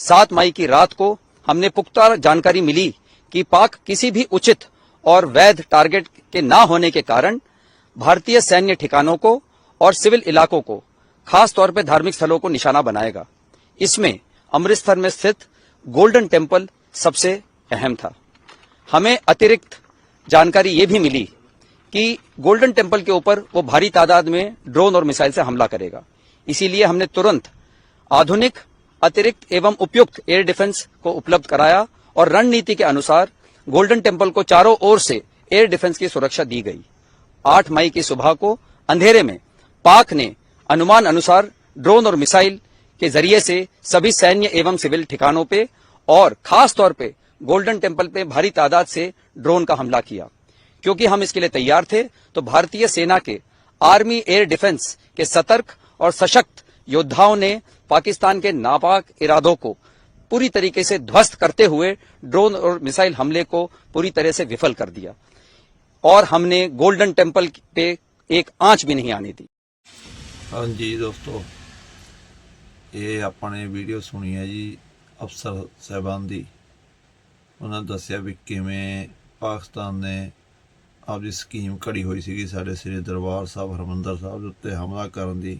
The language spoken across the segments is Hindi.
सात मई की रात को हमने पुख्ता जानकारी मिली कि पाक किसी भी उचित और वैध टारगेट के ना होने के कारण भारतीय सैन्य ठिकानों को और सिविल इलाकों को, खास तौर पर धार्मिक स्थलों को निशाना बनाएगा। इसमें अमृतसर में स्थित गोल्डन टेंपल सबसे अहम था। हमें अतिरिक्त जानकारी ये भी मिली कि गोल्डन टेंपल के ऊपर वो भारी तादाद में ड्रोन और मिसाइल से हमला करेगा। इसीलिए हमने तुरंत आधुनिक अतिरिक्त एवं उपयुक्त एयर डिफेंस को उपलब्ध कराया और रणनीति के अनुसार गोल्डन टेंपल को चारों ओर से एयर डिफेंस की सुरक्षा दी गई। 8 मई की सुबह को अंधेरे में पाक ने अनुमान अनुसार ड्रोन और मिसाइल के ज़रिए से सभी सैन्य एवं सिविल ठिकानों पे और खास तौर पे गोल्डन टेंपल पे भारी तादाद से ड्रोन का हमला किया। क्योंकि हम इसके लिए तैयार थे तो भारतीय सेना के आर्मी एयर डिफेंस के सतर्क और सशक्त योद्धाओं ने पाकिस्तान के नापाक इरादों को पूरी तरीके से ध्वस्त करते हुए ड्रोन और मिसाइल हमले को पूरी तरह से विफल कर दिया और हमने गोल्डन टेम्पल पे एक आंच भी नहीं आने दी ਹਾਂਜੀ ਦੋਸਤੋ ਇਹ ਆਪਾਂ ਨੇ ਵੀਡੀਓ ਸੁਣੀ ਹੈ ਜੀ ਅਫਸਰ ਸਾਹਿਬਾਨ ਦੀ ਉਹਨਾਂ ਦੱਸਿਆ ਵੀ ਕਿਵੇਂ ਪਾਕਿਸਤਾਨ ਨੇ ਆਪਦੀ ਸਕੀਮ ਘੜੀ ਹੋਈ ਸੀਗੀ ਸਾਡੇ ਸ੍ਰੀ ਦਰਬਾਰ ਸਾਹਿਬ ਹਰਮੰਦਰ ਸਾਹਿਬ ਦੇ ਉੱਤੇ ਹਮਲਾ ਕਰਨ ਦੀ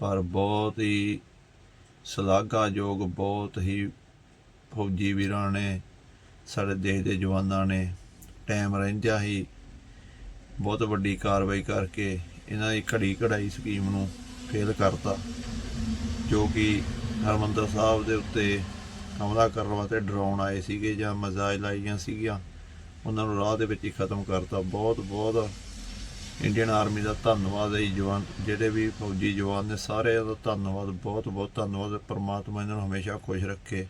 ਪਰ ਬਹੁਤ ਹੀ ਸ਼ਲਾਘਾਯੋਗ, ਬਹੁਤ ਹੀ ਫੌਜੀ ਵੀਰਾਂ ਨੇ, ਸਾਡੇ ਦੇਸ਼ ਦੇ ਜਵਾਨਾਂ ਨੇ ਟਾਈਮ ਰਹਿੰਦਿਆਂ ਹੀ ਬਹੁਤ ਵੱਡੀ ਕਾਰਵਾਈ ਕਰਕੇ ਇਹਨਾਂ ਦੀ ਘੜੀ ਘੜਾਈ ਸਕੀਮ ਨੂੰ ਫੇਲ ਕਰਤਾ, ਜੋ ਕਿ ਹਰਮੰਦਰ ਸਾਹਿਬ ਦੇ ਉੱਤੇ ਹਮਲਾ ਕਰਨ ਵਾਸਤੇ ਡਰੋਨ ਆਏ ਸੀਗੇ ਜਾਂ ਮਜ਼ਾਇਲ ਆਈਆਂ ਸੀਗੀਆਂ, ਉਹਨਾਂ ਨੂੰ ਰਾਹ ਦੇ ਵਿੱਚ ਹੀ ਖਤਮ ਕਰਤਾ। ਬਹੁਤ ਬਹੁਤ ਇੰਡੀਅਨ ਆਰਮੀ ਦਾ ਧੰਨਵਾਦ ਹੈ ਜੀ ਜਵਾਨ, ਜਿਹੜੇ ਵੀ ਫੌਜੀ ਜਵਾਨ ਨੇ ਸਾਰਿਆਂ ਦਾ ਧੰਨਵਾਦ ਬਹੁਤ ਬਹੁਤ ਧੰਨਵਾਦ। ਪਰਮਾਤਮਾ ਇਹਨਾਂ ਨੂੰ ਹਮੇਸ਼ਾ ਖੁਸ਼ ਰੱਖੇ,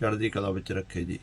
ਚੜ੍ਹਦੀ ਕਲਾ ਵਿੱਚ ਰੱਖੇ ਜੀ।